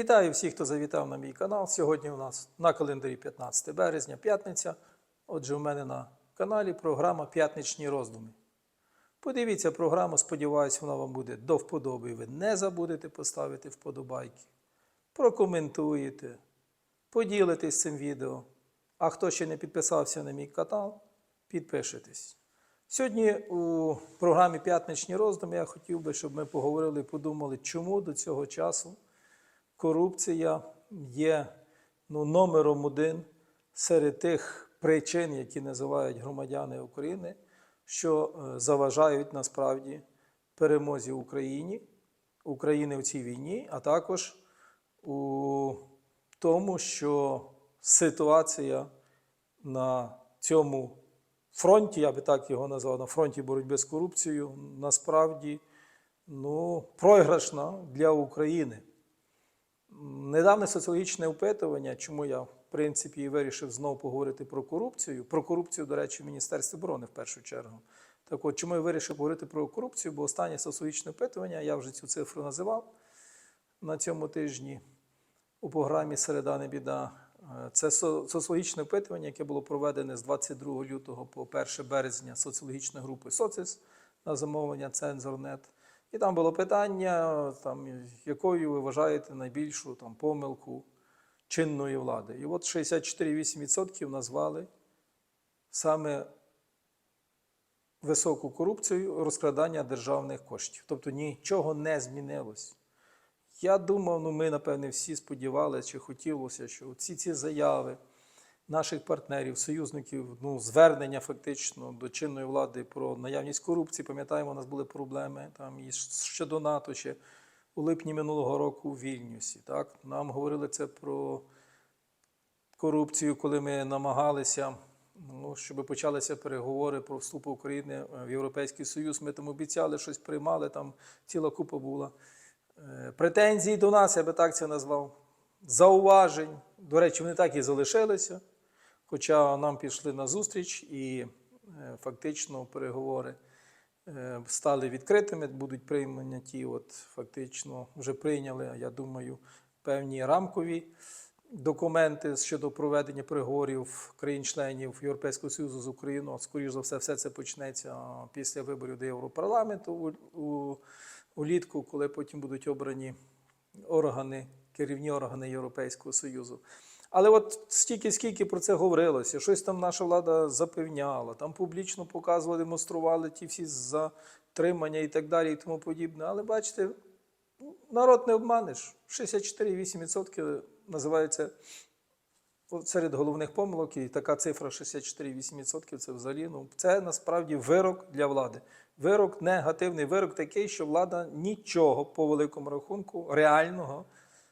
Вітаю всіх, хто завітав на мій канал. Сьогодні у нас на календарі 15 березня, п'ятниця. Отже, у мене на каналі програма П'ятничні роздуми. Подивіться програму, сподіваюся, вона вам буде до вподоби. Ви не забудете поставити вподобайки, прокоментуєте, поділитесь цим відео. А хто ще не підписався на мій канал, підпишитесь. Сьогодні у програмі П'ятничні роздуми я хотів би, щоб ми поговорили подумали, чому до цього часу корупція є ну, номером один серед тих причин, які називають громадяни України, що е, заважають насправді перемозі Україні, України в цій війні, а також у тому, що ситуація на цьому фронті, я би так його назвав, на фронті боротьби з корупцією, насправді ну, програшна для України. Недавне соціологічне опитування, чому я, в принципі, і вирішив знову поговорити про корупцію. Про корупцію, до речі, в Міністерстві оборони в першу чергу. Так от, чому я вирішив говорити про корупцію? Бо останнє соціологічне опитування, я вже цю цифру називав на цьому тижні у програмі Середа не біда. Е, Це соціологічне опитування, яке було проведене з 22 лютого по 1 березня соціологічної групи «Соціс» на замовлення Цензорнет. І там було питання, там, якою ви вважаєте найбільшу там, помилку чинної влади. І от 64,8% назвали саме високу корупцію розкрадання державних коштів. Тобто нічого не змінилось. Я думав, ну ми, напевне, всі сподівалися чи хотілося, що ці ці заяви наших партнерів, союзників, ну, звернення фактично до чинної влади про наявність корупції. Пам'ятаємо, у нас були проблеми там і щодо НАТО ще у липні минулого року у Вільнюсі. Так? Нам говорили це про корупцію, коли ми намагалися, ну, щоб почалися переговори про вступ України в Європейський Союз. Ми там обіцяли щось приймали, там ціла купа була. Е, Претензій до нас, я би так це назвав, зауважень. До речі, вони так і залишилися. Хоча нам пішли на зустріч і е, фактично переговори е, стали відкритими, будуть прийняті, от фактично вже прийняли, я думаю, певні рамкові документи щодо проведення переговорів країн-членів Європейського Союзу з Україною. Скоріше за все, все це почнеться після виборів до Європарламенту улітку, коли потім будуть обрані органи, керівні органи Європейського Союзу. Але от стільки, скільки про це говорилося, щось там наша влада запевняла, там публічно показували, демонстрували ті всі затримання і так далі, і тому подібне. Але бачите, народ не обманеш. 64,8% називається серед головних помилок, і така цифра 64,8% це взагалі ну, це насправді вирок для влади. Вирок негативний, вирок такий, що влада нічого по великому рахунку реального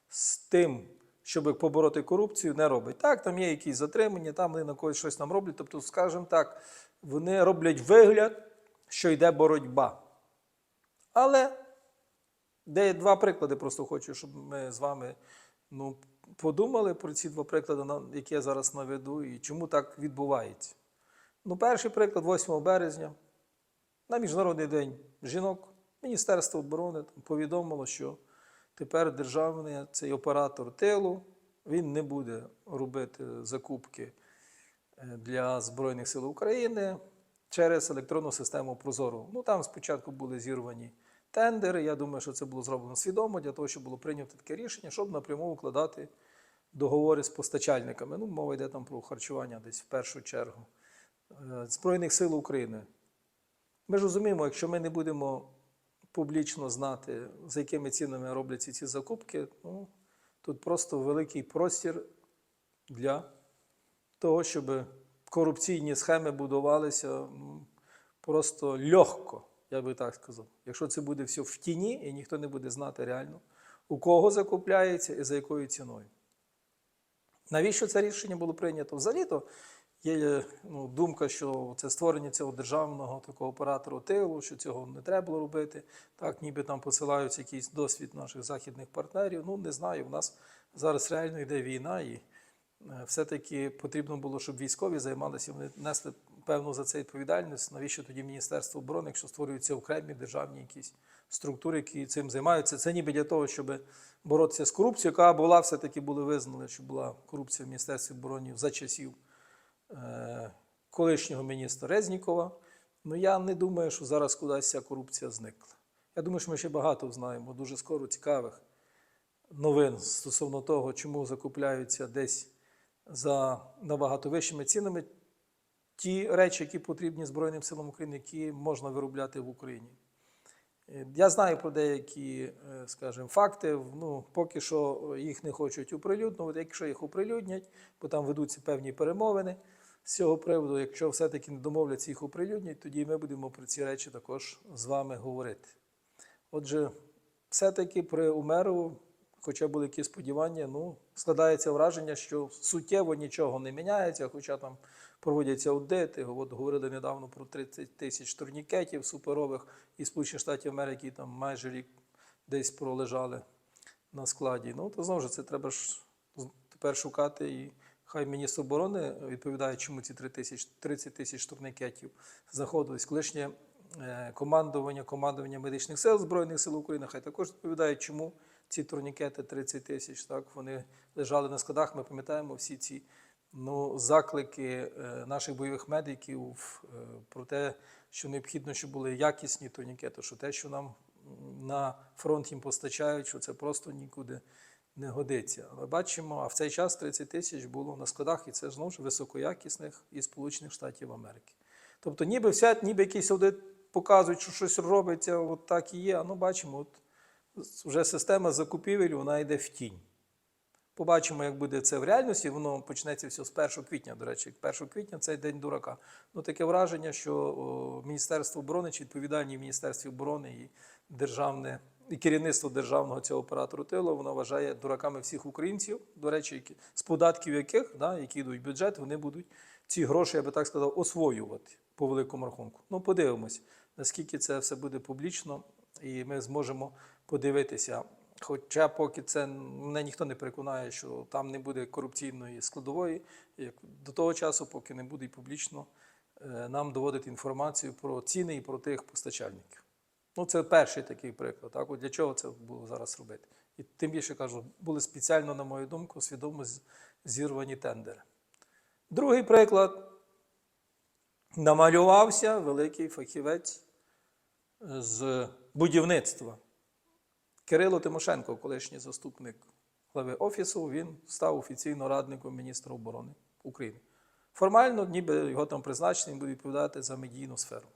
з тим, щоб побороти корупцію, не робить. Так, там є якісь затримання, там вони на когось щось там роблять. Тобто, скажімо так, вони роблять вигляд, що йде боротьба. Але де є два приклади, просто хочу, щоб ми з вами ну, подумали про ці два приклади, які я зараз наведу, і чому так відбувається. Ну, перший приклад 8 березня на Міжнародний день жінок Міністерство оборони там повідомило, що тепер державний цей оператор тилу він не буде робити закупки е, для Збройних сил України через електронну систему Прозоро. Ну там спочатку були зірвані тендери. Я думаю, що це було зроблено свідомо для того, щоб було прийнято таке рішення, щоб напряму укладати договори з постачальниками. Ну, мова йде там про харчування десь в першу чергу е, Збройних сил України. Ми ж розуміємо, якщо ми не будемо публічно знати, за якими цінами робляться ці закупки, ну, тут просто великий простір для того, щоб корупційні схеми будувалися просто легко, я би так сказав. Якщо це буде все в тіні і ніхто не буде знати реально, у кого закупляється і за якою ціною. Навіщо це рішення було прийнято? Взагалі-то є ну, думка, що це створення цього державного такого оператору тилу, що цього не треба було робити. Так, ніби там посилаються якийсь досвід наших західних партнерів. Ну, не знаю. У нас зараз реально йде війна, і е, все-таки потрібно було, щоб військові займалися, вони несли напевно, за це відповідальність. Навіщо тоді Міністерство оборони, якщо створюються окремі державні якісь структури, які цим займаються? Це ніби для того, щоб боротися з корупцією, яка була, все-таки були визнали, що була корупція в Міністерстві оборони за часів е, колишнього міністра Резнікова. Ну я не думаю, що зараз кудись ця корупція зникла. Я думаю, що ми ще багато знаємо, дуже скоро цікавих новин стосовно того, чому закупляються десь за набагато вищими цінами ті речі, які потрібні Збройним силам України, які можна виробляти в Україні. Е, Я знаю про деякі, е, скажімо, факти. Ну, поки що їх не хочуть оприлюднювати. Якщо їх оприлюднять, бо там ведуться певні перемовини з цього приводу. Якщо все-таки не домовляться їх оприлюднять, тоді ми будемо про ці речі також з вами говорити. Отже, все-таки при Умерову, хоча були якісь сподівання, ну, складається враження, що суттєво нічого не міняється, хоча там проводяться аудити. От говорили недавно про 30 тисяч турнікетів суперових із Сполучених Штатів Америки, там майже рік десь пролежали на складі. Ну, то знову ж це треба ж тепер шукати і. Хай міністр оборони відповідає, чому ці 3 тисяч, 30 тисяч турнікетів знаходились. Колишнє е, командування, командування медичних сил Збройних сил України, хай також відповідає, чому ці турнікети 30 тисяч. Так, вони лежали на складах. Ми пам'ятаємо всі ці ну, заклики е, наших бойових медиків е, про те, що необхідно, щоб були якісні турнікети, що те, що нам на фронт їм постачають, що це просто нікуди не годиться. Але бачимо, а в цей час 30 тисяч було на складах, і це знову ж високоякісних із Сполучених Штатів Америки. Тобто, ніби вся, ніби якийсь аудит показують, що щось робиться, от так і є. А ну бачимо, от вже система закупівель вона йде в тінь. Побачимо, як буде це в реальності. Воно почнеться все з 1 квітня. До речі, 1 квітня це день дурака. Ну таке враження, що о, Міністерство оборони чи відповідальні Міністерстві оборони і державне і керівництво державного цього оператору тилу воно вважає дураками всіх українців. До речі, які, з податків яких, да, які йдуть в бюджет, вони будуть ці гроші, я би так сказав, освоювати по великому рахунку. Ну, подивимось, наскільки це все буде публічно, і ми зможемо подивитися. Хоча поки це мене ніхто не переконає, що там не буде корупційної складової, як до того часу, поки не буде і публічно е, нам доводити інформацію про ціни і про тих постачальників. Ну, це перший такий приклад. Так? От для чого це було зараз робити? І тим більше кажу, були спеціально, на мою думку, свідомо зірвані тендери. Другий приклад. Намалювався великий фахівець з будівництва. Кирило Тимошенко, колишній заступник глави Офісу, він став офіційно радником міністра оборони України. Формально, ніби його там призначення, він буде відповідати за медійну сферу.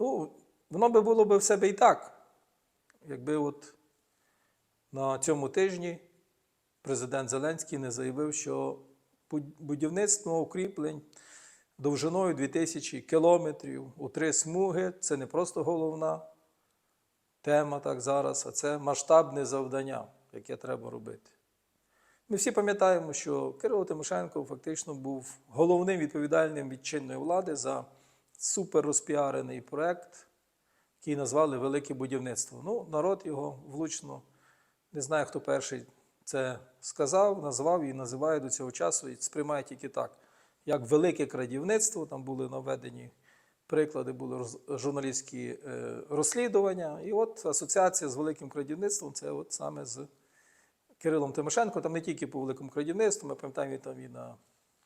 Ну, воно би було б в себе і так, якби от на цьому тижні президент Зеленський не заявив, що будівництво укріплень довжиною 2000 кілометрів у три смуги це не просто головна тема так зараз, а це масштабне завдання, яке треба робити. Ми всі пам'ятаємо, що Кирило Тимошенко фактично був головним відповідальним від чинної влади за супер розпіарений проект, який назвали Велике будівництво. Ну, народ його влучно, не знаю, хто перший це сказав, назвав і називає до цього часу, і сприймає тільки так, як велике крадівництво. Там були наведені приклади, були журналістські е, розслідування. І от асоціація з великим крадівництвом це от саме з Кирилом Тимошенко, там не тільки по великому крадівництву, ми пам'ятаємо, там і на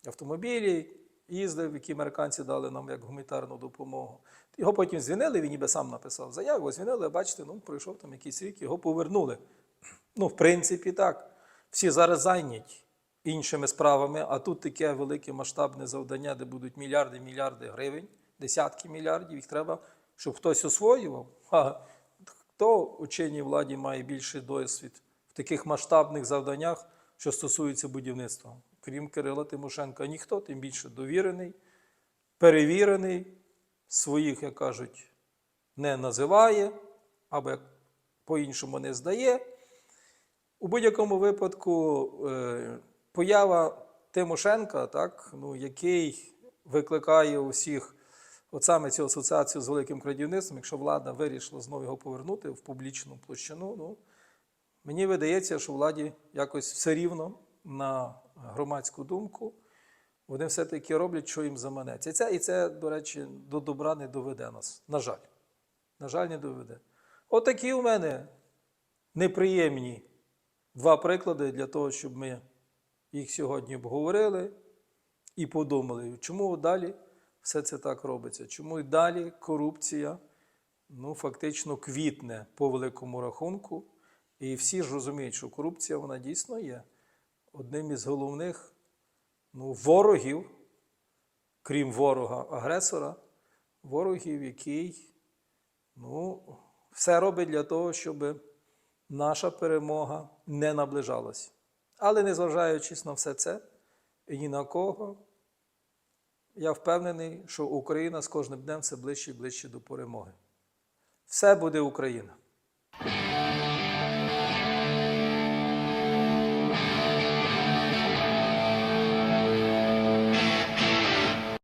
автомобілі їздив, які американці дали нам як гуманітарну допомогу. Його потім звільнили, він ніби сам написав заяву, його звільнили, бачите, ну, пройшов там якийсь рік, його повернули. Ну, в принципі, так. Всі зараз зайняті іншими справами, а тут таке велике масштабне завдання, де будуть мільярди мільярди гривень, десятки мільярдів, їх треба, щоб хтось освоював. А хто у чинній владі має більший досвід в таких масштабних завданнях, що стосується будівництва? Крім Кирила Тимошенка, ніхто, тим більше довірений, перевірений, своїх, як кажуть, не називає, або по-іншому не здає. У будь-якому випадку е, поява Тимошенка, так, ну, який викликає у всіх от саме цю асоціацію з великим крадівництвом, якщо влада вирішила знову його повернути в публічну площину, ну, мені видається, що владі якось все рівно на громадську думку. Вони все-таки роблять, що їм заманеться. І це, і це, до речі, до добра не доведе нас. На жаль. На жаль, не доведе. Отакі у мене неприємні два приклади для того, щоб ми їх сьогодні обговорили і подумали, чому далі все це так робиться, чому і далі корупція ну, фактично квітне по великому рахунку. І всі ж розуміють, що корупція вона дійсно є одним із головних ну, ворогів, крім ворога агресора, ворогів, який ну, все робить для того, щоб наша перемога не наближалась. Але незважаючись на все це і ні на кого, я впевнений, що Україна з кожним днем все ближче і ближче до перемоги. Все буде Україна.